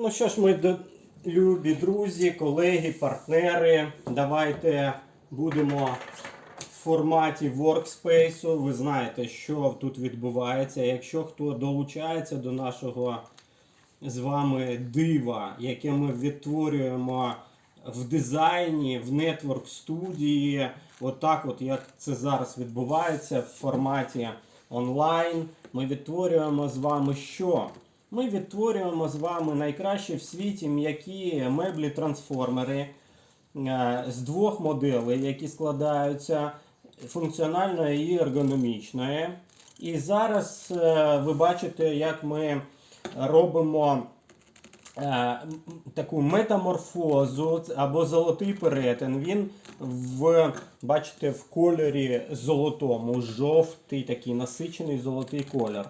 Ну що ж, ми любі друзі, колеги, партнери. Давайте будемо в форматі workspace. Ви знаєте, що тут відбувається. Якщо хто долучається до нашого з вами дива, яке ми відтворюємо в дизайні, в нетворк студії, отак, от як це зараз відбувається в форматі онлайн. Ми відтворюємо з вами що? Ми відтворюємо з вами найкращі в світі м'які меблі трансформери е, з двох моделей, які складаються функціональної і ергономічної. І зараз е, ви бачите, як ми робимо е, таку метаморфозу або золотий перетин. Він в, бачите, в кольорі золотому, жовтий такий насичений золотий колір.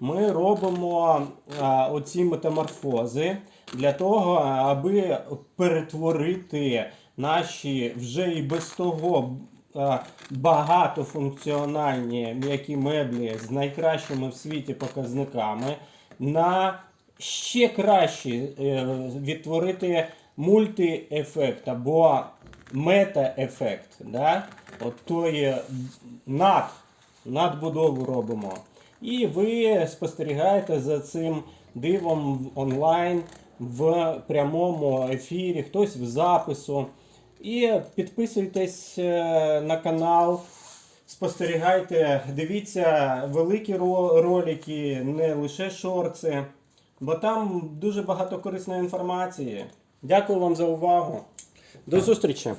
Ми робимо а, оці метаморфози для того, аби перетворити наші вже і без того а, багатофункціональні м'які меблі з найкращими в світі показниками на ще кращі е, відтворити мультиефект або мета-ефект. Да? От тої над, надбудову робимо. І ви спостерігаєте за цим дивом онлайн в прямому ефірі, хтось в запису. І підписуйтесь е, на канал, спостерігайте, дивіться великі ролики, не лише шорти, бо там дуже багато корисної інформації. Дякую вам за увагу. До зустрічі!